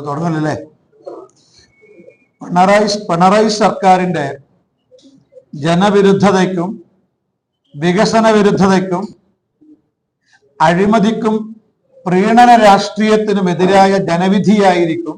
ഇത് തുടങ്ങലല്ലേ പിണറായി പിണറായി സർക്കാരിന്റെ ജനവിരുദ്ധതയ്ക്കും വികസന വിരുദ്ധതയ്ക്കും അഴിമതിക്കും പ്രീണന രാഷ്ട്രീയത്തിനും എതിരായ ജനവിധിയായിരിക്കും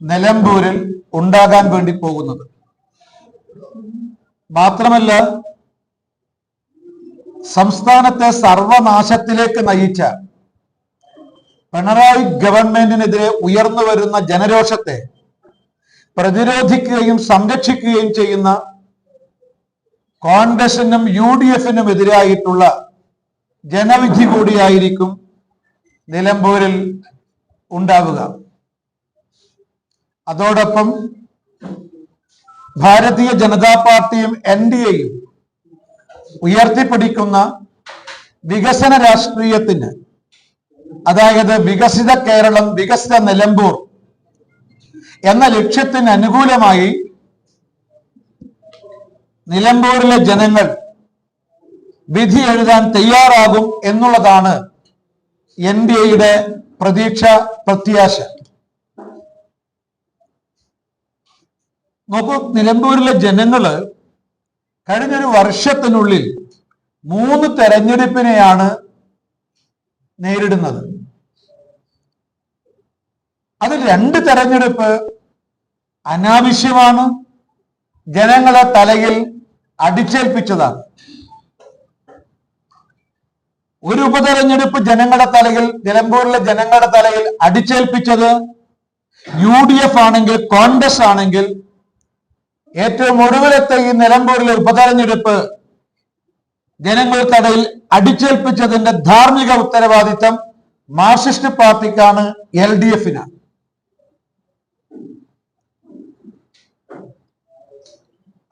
നിലമ്പൂരിൽ ഉണ്ടാകാൻ വേണ്ടി പോകുന്നത്. മാത്രമല്ല സംസ്ഥാനത്തെ സർവനാശത്തിലേക്ക് നയിച്ച പിണറായി ഗവൺമെന്റിനെതിരെ ഉയർന്നു വരുന്ന ജനരോഷത്തെ പ്രതിരോധിക്കുകയും സംരക്ഷിക്കുകയും ചെയ്യുന്ന കോൺഗ്രസിനും യു ഡി എഫിനും എതിരായിട്ടുള്ള ജനവിധി കൂടിയായിരിക്കും നിലമ്പൂരിൽ ഉണ്ടാവുക. അതോടൊപ്പം ഭാരതീയ ജനതാ പാർട്ടിയും എൻ ഡി എയും ഉയർത്തിപ്പിടിക്കുന്ന വികസന രാഷ്ട്രീയത്തിന് അതായത് വികസിത കേരളം വികസിത നിലമ്പൂർ എന്ന ലക്ഷ്യത്തിന് അനുകൂലമായി നിലമ്പൂരിലെ ജനങ്ങൾ വിധി എഴുതാൻ തയ്യാറാകും എന്നുള്ളതാണ് എൻ ഡി എയുടെ പ്രതീക്ഷ പ്രത്യാശ. നോക്കൂ നിലമ്പൂരിലെ ജനങ്ങൾ കഴിഞ്ഞൊരു വർഷത്തിനുള്ളിൽ മൂന്ന് തെരഞ്ഞെടുപ്പിനെയാണ് നേരിടുന്നത്. അതിൽ രണ്ട് തെരഞ്ഞെടുപ്പ് അനാവശ്യമാണ്. ജനങ്ങളെ തലയിൽ അടിച്ചേൽപ്പിച്ചതാണ്. ഒരു ഉപതെരഞ്ഞെടുപ്പ് ജനങ്ങളുടെ തലയിൽ നിലമ്പൂരിലെ ജനങ്ങളുടെ തലയിൽ അടിച്ചേൽപ്പിച്ചത് യു ഡി എഫ് ആണെങ്കിൽ കോൺഗ്രസ് ആണെങ്കിൽ ഏറ്റവും ഒടുവിലത്തെ ഈ നിലമ്പൂരിലെ ഉപതെരഞ്ഞെടുപ്പ് ജനങ്ങളുടെ തലയിൽ അടിച്ചേൽപ്പിച്ചതിന്റെ ധാർമ്മിക ഉത്തരവാദിത്തം മാർക്സിസ്റ്റ് പാർട്ടിക്കാണ് എൽ ഡി എഫിനാണ്.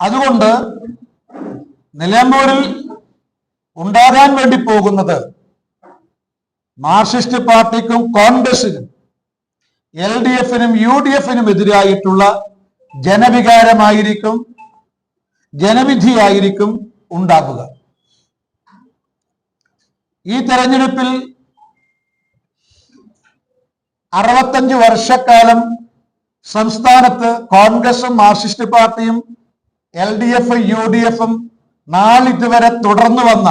അതുകൊണ്ട് നിലമ്പൂരിൽ ഉണ്ടാകാൻ വേണ്ടി പോകുന്നത് മാർക്സിസ്റ്റ് പാർട്ടിക്കും കോൺഗ്രസിനും എൽ ഡി എഫിനും യു ഡി എഫിനും എതിരായിട്ടുള്ള ജനവികാരമായിരിക്കും ജനവിധിയായിരിക്കും ഉണ്ടാകുക ഈ തെരഞ്ഞെടുപ്പിൽ അറുപത്തഞ്ച് വർഷക്കാലം സംസ്ഥാനത്ത് കോൺഗ്രസും മാർക്സിസ്റ്റ് പാർട്ടിയും L D F U D എഫും നാളിതുവരെ തുടർന്നു വന്ന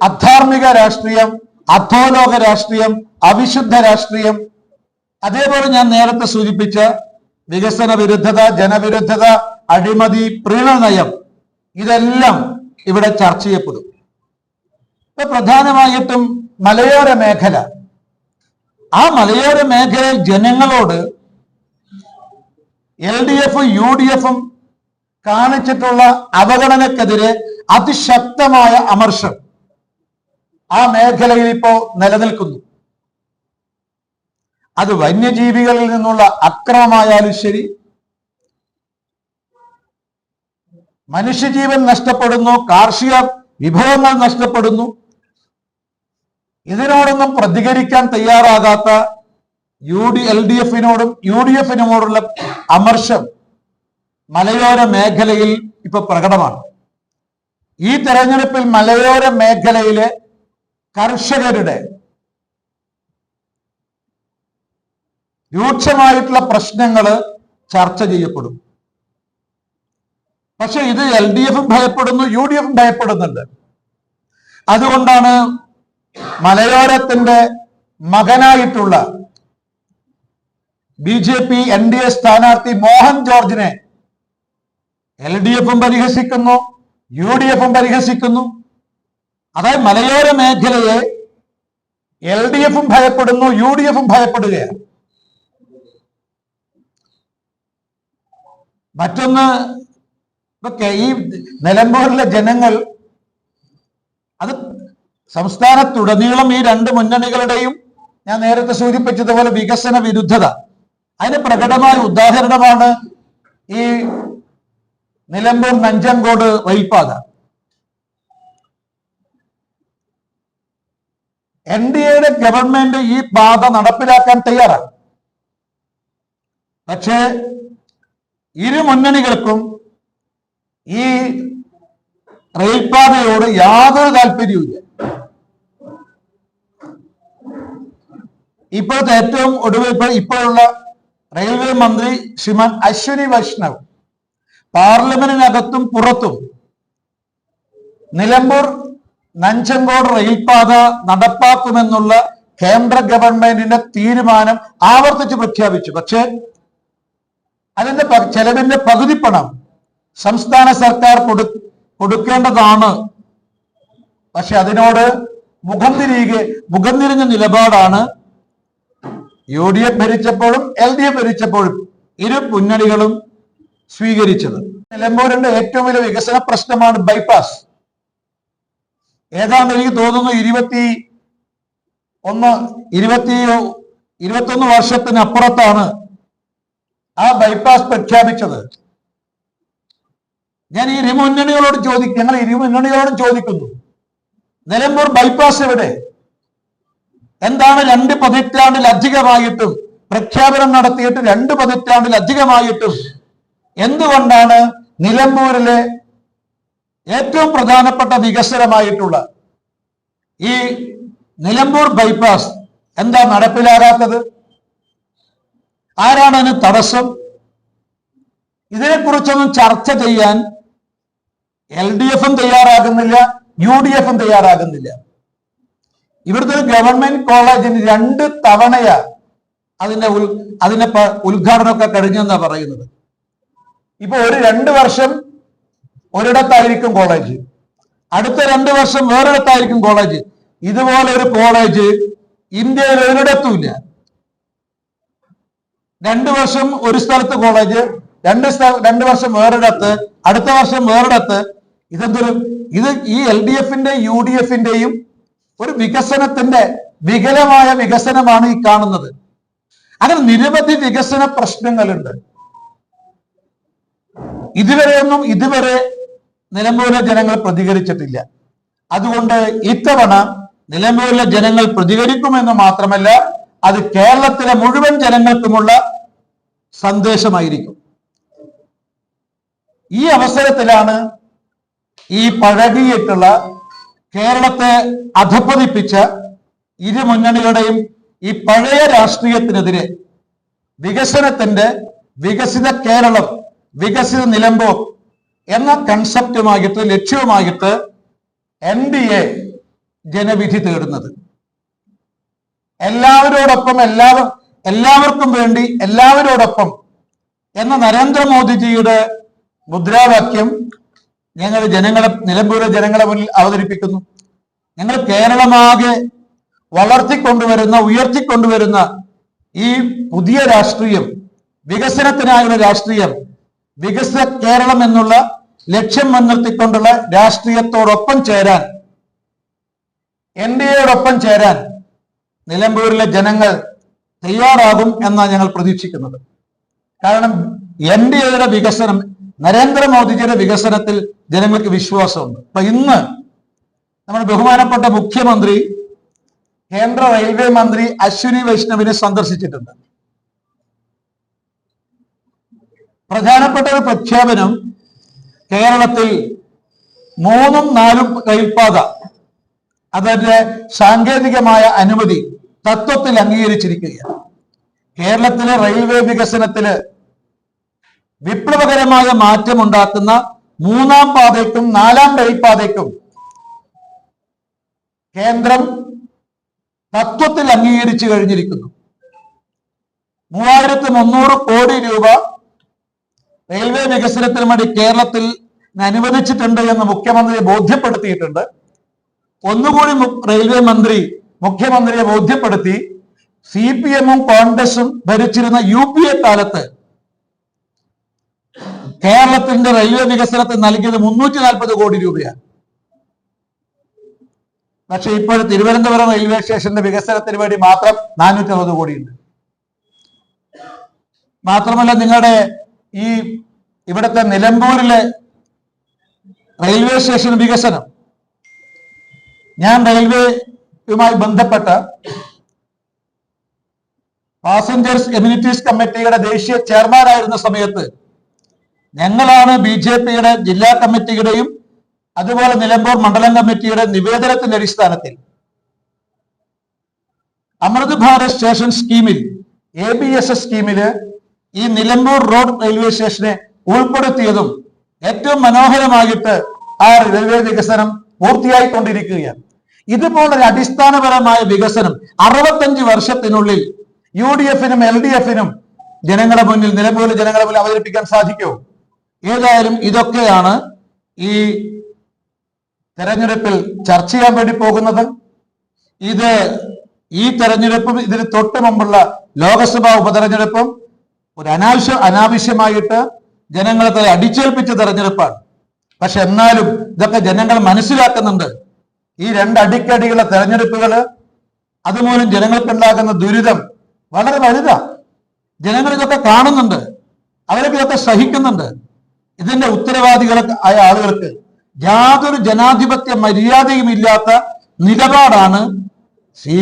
അധാർമിക രാഷ്ട്രീയം അധോലോക രാഷ്ട്രീയം അവിശുദ്ധ രാഷ്ട്രീയം അതേപോലെ ഞാൻ നേരത്തെ സൂചിപ്പിച്ച വികസന വിരുദ്ധത ജനവിരുദ്ധത അഴിമതി പ്രീണനയം ഇതെല്ലാം ഇവിടെ ചർച്ച ചെയ്യപ്പെടും. ഇപ്പൊ പ്രധാനമായിട്ടും മലയോര മേഖല. ആ മലയോര മേഖലയിൽ ജനങ്ങളോട് എൽ ഡി എഫും യു ഡി എഫും കാണിച്ചിട്ടുള്ള അവഗണനക്കെതിരെ അതിശക്തമായ അമർഷം ആ മേഖലയിൽ ഇപ്പോ നിലനിൽക്കുന്നു. അത് വന്യജീവികളിൽ നിന്നുള്ള അക്രമമായാലും ശരി മനുഷ്യജീവൻ നഷ്ടപ്പെടുന്നു കാർഷിക വിഭവങ്ങൾ നഷ്ടപ്പെടുന്നു ഇതിനോടൊന്നും പ്രതികരിക്കാൻ തയ്യാറാകാത്ത യു ഡി എൽ ഡി എഫിനോടും യു ഡി എഫിനോടുള്ള അമർഷം മലയോര മേഖലയിൽ ഇപ്പൊ പ്രകടമാണ്. ഈ തെരഞ്ഞെടുപ്പിൽ മലയോര മേഖലയിലെ കർഷകരുടെ രൂക്ഷമായിട്ടുള്ള പ്രശ്നങ്ങൾ ചർച്ച ചെയ്യപ്പെടും. പക്ഷെ ഇത് എൽ ഡി എഫും ഭയപ്പെടുന്നു യു ഡി എഫും ഭയപ്പെടുന്നുണ്ട്. അതുകൊണ്ടാണ് മലയോരത്തിന്റെ മകനായിട്ടുള്ള B J P N D A സ്ഥാനാർത്ഥി മോഹൻ ജോർജിനെ എൽ ഡി എഫും പരിഹസിക്കുന്നു യു ഡി എഫും പരിഹസിക്കുന്നു. അതായത് മലയോര മേഖലയെ എൽ ഡി എഫും ഭയപ്പെടുന്നു യു ഡി എഫും ഭയപ്പെടുകയാണ്. മറ്റൊന്ന് ഇതൊക്കെ ഈ നിലമ്പൂരിലെ ജനങ്ങൾ അത് സംസ്ഥാനത്തുടനീളം ഈ രണ്ട് മുന്നണികളുടെയും ഞാൻ നേരത്തെ സൂചിപ്പിച്ചതുപോലെ വികസന വിരുദ്ധത. അതിന് പ്രകടമായ ഉദാഹരണമാണ് ഈ നിലമ്പൂർ നഞ്ചങ്കോട് റെയിൽപാത എൻ ഡി എയുടെ ഗവൺമെന്റ് ഈ പാത നടപ്പിലാക്കാൻ തയ്യാറാണ്. പക്ഷേ ഇരു മുന്നണികൾക്കും ഈ റെയിൽപാതയോട് യാതൊരു താല്പര്യവുമില്ല. ഇപ്പോഴത്തെ ഏറ്റവും ഒടുവിൽ ഇപ്പോഴുള്ള റെയിൽവേ മന്ത്രി ശ്രീമാൻ അശ്വിനി വൈഷ്ണവ് പാർലമെന്റിനകത്തും പുറത്തും നിലമ്പൂർ നഞ്ചങ്കോട് റെയിൽപാത നടപ്പാക്കുമെന്നുള്ള കേന്ദ്ര ഗവൺമെന്റിന്റെ തീരുമാനം ആവർത്തിച്ച് പ്രഖ്യാപിച്ചു. പക്ഷേ അതിന്റെ ചെലവിന്റെ പകുതി പണം സംസ്ഥാന സർക്കാർ കൊടു കൊടുക്കേണ്ടതാണ്. പക്ഷെ അതിനോട് മുഖം തിരികെ മുഖം തിരിഞ്ഞ നിലപാടാണ് യു ഡി എഫ് ഭരിച്ചപ്പോഴും എൽ ഡി എഫ് ഭരിച്ചപ്പോഴും ഇരു മുന്നണികളും സ്വീകരിച്ചത്. നിലമ്പൂരിന്റെ ഏറ്റവും വലിയ വികസന പ്രശ്നമാണ് ബൈപ്പാസ് ഏതാണ്ട് എനിക്ക് തോന്നുന്നു ഇരുപത്തി ഒന്ന് ഇരുപത്തി ഇരുപത്തൊന്ന് വർഷത്തിനപ്പുറത്താണ് ആ ബൈപ്പാസ് പ്രഖ്യാപിച്ചത്. ഞാൻ ഇരുമുന്നണികളോട് ചോദിക്കും ഞങ്ങൾ ഇരുമുന്നണികളോടും ചോദിക്കുന്നു. നിലമ്പൂർ ബൈപ്പാസ് എവിടെ? എന്താണ് രണ്ട് പതിറ്റാണ്ടിലധികമായിട്ടും പ്രഖ്യാപനം നടത്തിയിട്ട് രണ്ട് പതിറ്റാണ്ടിലധികമായിട്ടും എന്തുകൊണ്ടാണ് നിലമ്പൂരിലെ ഏറ്റവും പ്രധാനപ്പെട്ട വികസനമായിട്ടുള്ള ഈ നിലമ്പൂർ ബൈപ്പാസ് എന്താ നടപ്പിലാകാത്തത്? ആരാണ് അതിന് തടസ്സം? ഇതിനെക്കുറിച്ചൊന്നും ചർച്ച ചെയ്യാൻ എൽ ഡി എഫും തയ്യാറാകുന്നില്ല യു ഡി എഫും തയ്യാറാകുന്നില്ല. ഇവിടുത്തെ ഗവൺമെന്റ് കോളേജിന് രണ്ട് തവണയാ അതിന്റെ ഉൽ അതിന്റെ ഉദ്ഘാടനമൊക്കെ കഴിഞ്ഞെന്നാ പറയുന്നത്. ഇപ്പൊ ഒരു രണ്ട് വർഷം ഒരിടത്തായിരിക്കും കോളേജ് അടുത്ത രണ്ട് വർഷം വേറൊരിടത്തായിരിക്കും കോളേജ് ഇതുപോലെ ഒരു കോളേജ് ഇന്ത്യയിൽ ഒരിടത്തുമില്ല. രണ്ട് വർഷം ഒരു സ്ഥലത്ത് കോളേജ് രണ്ട് രണ്ട് വർഷം വേറൊരിടത്ത് അടുത്ത വർഷം വേറൊരിടത്ത്. ഇതെന്തൊരു ഇത് ഈ എൽ ഡി എഫിന്റെ യു ഡി എഫിന്റെയും ഒരു വികസനത്തിന്റെ വികലമായ വികസനമാണ് ഈ കാണുന്നത്. അങ്ങനെ നിരവധി വികസന പ്രശ്നങ്ങളുണ്ട്. ഇതുവരെയൊന്നും ഇതുവരെ നിലമ്പൂരിലെ ജനങ്ങൾ പ്രതികരിച്ചിട്ടില്ല. അതുകൊണ്ട് ഇത്തവണ നിലമ്പൂരിലെ ജനങ്ങൾ പ്രതികരിക്കുമെന്ന് മാത്രമല്ല അത് കേരളത്തിലെ മുഴുവൻ ജനങ്ങൾക്കുമുള്ള സന്ദേശമായിരിക്കും. ഈ അവസരത്തിലാണ് ഈ പഴകിയിട്ടുള്ള കേരളത്തെ അധപ്പതിപ്പിച്ച ഇരു മുന്നണികളുടെയും ഈ പഴയ രാഷ്ട്രീയത്തിനെതിരെ വികസനത്തിന്റെ വികസിത കേരളം വികസിത നിലമ്പോ എന്ന കൺസെപ്റ്റുമായിട്ട് ലക്ഷ്യവുമായിട്ട് എൻ ഡി എ ജനവിധി തേടുന്നത്. എല്ലാവരോടൊപ്പം എല്ലാവർ എല്ലാവർക്കും വേണ്ടി എല്ലാവരോടൊപ്പം എന്ന നരേന്ദ്രമോദിജിയുടെ മുദ്രാവാക്യം ഞങ്ങൾ ജനങ്ങളെ നിലമ്പൂരിലെ ജനങ്ങളെ മുന്നിൽ അവതരിപ്പിക്കുന്നു. ഞങ്ങൾ കേരളമാകെ വളർത്തിക്കൊണ്ടുവരുന്ന ഉയർത്തിക്കൊണ്ടുവരുന്ന ഈ പുതിയ രാഷ്ട്രീയം വികസനത്തിനായുള്ള രാഷ്ട്രീയം വികസിത കേരളം എന്നുള്ള ലക്ഷ്യം മുൻനിർത്തിക്കൊണ്ടുള്ള രാഷ്ട്രീയത്തോടൊപ്പം ചേരാൻ എൻ ഡി എയോടൊപ്പം ചേരാൻ നിലമ്പൂരിലെ ജനങ്ങൾ തയ്യാറാകും എന്നാണ് ഞങ്ങൾ പ്രതീക്ഷിക്കുന്നത്. കാരണം എൻ ഡി എയുടെ വികസനം നരേന്ദ്രമോദിജിയുടെ വികസനത്തിൽ ജനങ്ങൾക്ക് വിശ്വാസമുണ്ട്. അപ്പൊ ഇന്ന് നമ്മുടെ ബഹുമാനപ്പെട്ട മുഖ്യമന്ത്രി കേന്ദ്ര റെയിൽവേ മന്ത്രി അശ്വിനി വൈഷ്ണവിനെ സന്ദർശിച്ചിട്ടുണ്ട്. പ്രധാനപ്പെട്ട ഒരു പ്രഖ്യാപനം കേരളത്തിൽ മൂന്നും നാലും റെയിൽപാത അതിന്റെ സാങ്കേതികമായ അനുമതി തത്വത്തിൽ അംഗീകരിച്ചിരിക്കുകയാണ്. കേരളത്തിലെ റെയിൽവേ വികസനത്തിൽ വിപ്ലവകരമായ മാറ്റമുണ്ടാക്കുന്ന മൂന്നാം പാതയ്ക്കും നാലാം റെയിൽപാതയ്ക്കും കേന്ദ്രം തത്വത്തിൽ അംഗീകരിച്ചു കഴിഞ്ഞിരിക്കുന്നു. മൂവായിരത്തി മുന്നൂറ് കോടി രൂപ റെയിൽവേ വികസനത്തിന് വേണ്ടി കേരളത്തിൽ അനുവദിച്ചിട്ടുണ്ട് എന്ന് മുഖ്യമന്ത്രിയെ ബോധ്യപ്പെടുത്തിയിട്ടുണ്ട്. ഒന്നുകൂടി റെയിൽവേ മന്ത്രി മുഖ്യമന്ത്രിയെ ബോധ്യപ്പെടുത്തി സി പി എമ്മും കോൺഗ്രസും ഭരിച്ചിരുന്ന യു പി എ കാലത്ത് കേരളത്തിന്റെ റെയിൽവേ വികസനത്തിന് നൽകിയത് മുന്നൂറ്റി നാൽപ്പത് കോടി രൂപയാണ്. പക്ഷെ ഇപ്പോൾ തിരുവനന്തപുരം റെയിൽവേ സ്റ്റേഷന്റെ വികസനത്തിന് വേണ്ടി മാത്രം നാനൂറ്റി അറുപത് കോടിയുണ്ട്. മാത്രമല്ല നിങ്ങളുടെ ഈ ഇവിടുത്തെ നിലമ്പൂരിലെ റെയിൽവേ സ്റ്റേഷൻ വികസനം. ഞാൻ റെയിൽവേയുമായി ബന്ധപ്പെട്ട പാസഞ്ചേഴ്സ് എമ്യൂണിറ്റീസ് കമ്മിറ്റിയുടെ ദേശീയ ചെയർമാനായിരുന്ന സമയത്ത് ഞങ്ങളാണ് ബി ജെ പിയുടെ ജില്ലാ കമ്മിറ്റിയുടെയും അതുപോലെ നിലമ്പൂർ മണ്ഡലം കമ്മിറ്റിയുടെ നിവേദനത്തിന്റെ അടിസ്ഥാനത്തിൽ അമൃത് ഭാരത് സ്റ്റേഷൻ സ്കീമിൽ എ ബി എസ് എസ് സ്കീമിൽ ഈ നിലമ്പൂർ റോഡ് റെയിൽവേ സ്റ്റേഷനെ ഉൾപ്പെടുത്തിയതും ഏറ്റവും മനോഹരമായിട്ട് ആ റെയിൽവേ വികസനം പൂർത്തിയായിക്കൊണ്ടിരിക്കുകയാണ്. ഇതുപോലൊരു അടിസ്ഥാനപരമായ വികസനം അറുപത്തഞ്ച് വർഷത്തിനുള്ളിൽ യു ഡി എഫിനും എൽ ഡി എഫിനും ജനങ്ങളുടെ മുന്നിൽ നിലമ്പൂരിലെ ജനങ്ങളുടെ മുന്നിൽ അവതരിപ്പിക്കാൻ സാധിക്കുമോ? ഏതായാലും ഇതൊക്കെയാണ് ഈ തെരഞ്ഞെടുപ്പിൽ ചർച്ച ചെയ്യാൻ വേണ്ടി പോകുന്നത്. ഇത് ഈ തെരഞ്ഞെടുപ്പും ഇതിന് തൊട്ട് മുമ്പുള്ള ലോക്സഭാ ഉപതെരഞ്ഞെടുപ്പും ഒരു അനാവശ്യ അനാവശ്യമായിട്ട് ജനങ്ങളെ തല അടിച്ചേൽപ്പിച്ച തെരഞ്ഞെടുപ്പാണ്. പക്ഷെ എന്നാലും ഇതൊക്കെ ജനങ്ങൾ മനസ്സിലാക്കുന്നുണ്ട്. ഈ രണ്ട് അടിക്കടിയുള്ള തെരഞ്ഞെടുപ്പുകൾ അതുമൂലം ജനങ്ങൾക്കുണ്ടാകുന്ന ദുരിതം വളരെ വലുതാ. ജനങ്ങൾ ഇതൊക്കെ കാണുന്നുണ്ട്. അവരൊക്കെ ഇതൊക്കെ സഹിക്കുന്നുണ്ട്. ഇതിന്റെ ഉത്തരവാദികൾ ആയ ആളുകൾക്ക് യാതൊരു ജനാധിപത്യ മര്യാദയും ഇല്ലാത്ത നിലപാടാണ് സി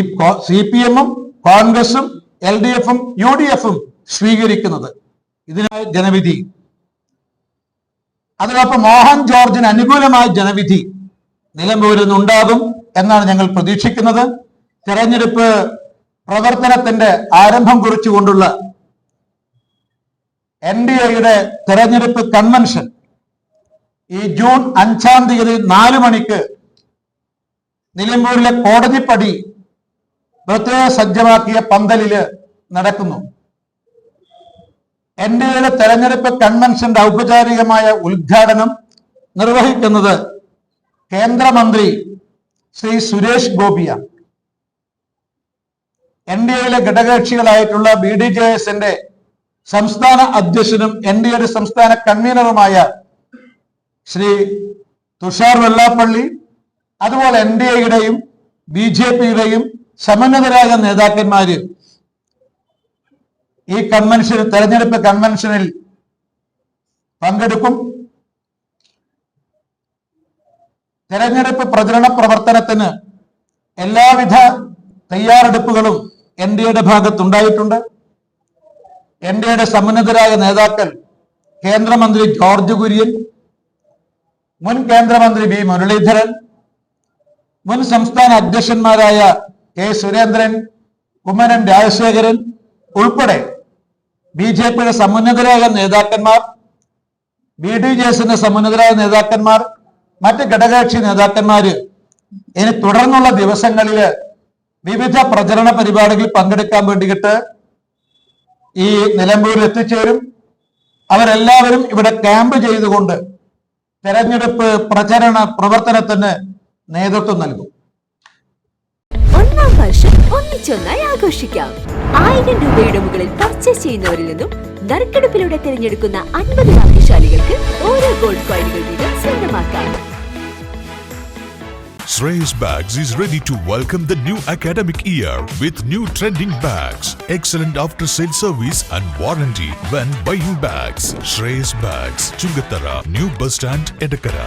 സി പി എമ്മും കോൺഗ്രസും എൽ ഡി എഫും യു ഡി എഫും സ്വീകരിക്കുന്നത്. ഇതിനായി ജനവിധി. അതിനൊപ്പം മോഹൻ ജോർജിന് അനുകൂലമായ ജനവിധി നിലമ്പൂരിൽ നിന്നുണ്ടാകും എന്നാണ് ഞങ്ങൾ പ്രതീക്ഷിക്കുന്നത്. തെരഞ്ഞെടുപ്പ് പ്രവർത്തനത്തിന്റെ ആരംഭം കുറിച്ചുകൊണ്ടുള്ള എൻ ഡി എയുടെ തെരഞ്ഞെടുപ്പ് കൺവെൻഷൻ ഈ ജൂൺ അഞ്ചാം തീയതി നാല് മണിക്ക് നിലമ്പൂരിലെ കോടതിപ്പടി പ്രത്യേക സജ്ജമാക്കിയ പന്തലിൽ നടക്കുന്നു. എൻ ഡി എയുടെ തെരഞ്ഞെടുപ്പ് കൺവെൻഷന്റെ ഔപചാരികമായ ഉദ്ഘാടനം നിർവഹിക്കുന്നത് കേന്ദ്രമന്ത്രി ശ്രീ സുരേഷ് ഗോപിയാണ് എൻ ഡി എയിലെ ഘടകകക്ഷികളായിട്ടുള്ള ബി ഡി ജെ എസിന്റെ സംസ്ഥാന അധ്യക്ഷനും എൻ ഡി എയുടെ സംസ്ഥാന കൺവീനറുമായ ശ്രീ തുഷാർ വെള്ളാപ്പള്ളി അതുപോലെ എൻ ഡി എയുടെയും ബി ജെ പിയുടെയും സമന്വിതരായ നേതാക്കന്മാര് ഈ കൺവെൻഷൻ തെരഞ്ഞെടുപ്പ് കൺവെൻഷനിൽ പങ്കെടുക്കും. തെരഞ്ഞെടുപ്പ് പ്രചരണ പ്രവർത്തനത്തിന് എല്ലാവിധ തയ്യാറെടുപ്പുകളും എൻ ഡി എയുടെ ഭാഗത്തുണ്ടായിട്ടുണ്ട്. എൻ ഡി എയുടെ സമുന്നതരായ നേതാക്കൾ കേന്ദ്രമന്ത്രി ജോർജ് കുര്യൻ മുൻ കേന്ദ്രമന്ത്രി വി. മുരളീധരൻ മുൻ സംസ്ഥാന അധ്യക്ഷന്മാരായ കെ. സുരേന്ദ്രൻ കുമ്മനം രാജശേഖരൻ ഉൾപ്പെടെ ബി ജെ പിയുടെ സമുന്നതരായ നേതാക്കന്മാർ ബി ഡി ജെ എസിന്റെ സമുന്നതരായ നേതാക്കന്മാർ മറ്റ് ഘടകകക്ഷി നേതാക്കന്മാര് ഇനി തുടർന്നുള്ള ദിവസങ്ങളിൽ വിവിധ പ്രചരണ പരിപാടികളിൽ പങ്കെടുക്കാൻ വേണ്ടിയിട്ട് ഈ നിലമ്പൂരിൽ എത്തിച്ചേരും. അവരെല്ലാവരും ഇവിടെ ക്യാമ്പ് ചെയ്തുകൊണ്ട് തെരഞ്ഞെടുപ്പ് പ്രചരണ പ്രവർത്തനത്തിന് നേതൃത്വം നൽകും. ഒന്നിച്ചൊന്നായി ആഘോഷിക്കാം ആയിരം രൂപയുടെ മുകളിൽ പർച്ചേസ് ചെയ്യുന്നവരിൽ നിന്നും നറുക്കെടുപ്പിലൂടെ തിരഞ്ഞെടുക്കുന്ന അൻപത് ഭാഗ്യശാലികൾക്ക് ഓരോ ഗോൾഡ് കോയിനുകൾ വീതം സ്വന്തമാക്കാം Shreyas Bags is ready to welcome the new academic year with new trending bags, excellent after sale service and warranty when buying bags. Shreyas Bags, Chungatara, New Bus Stand, Edakara.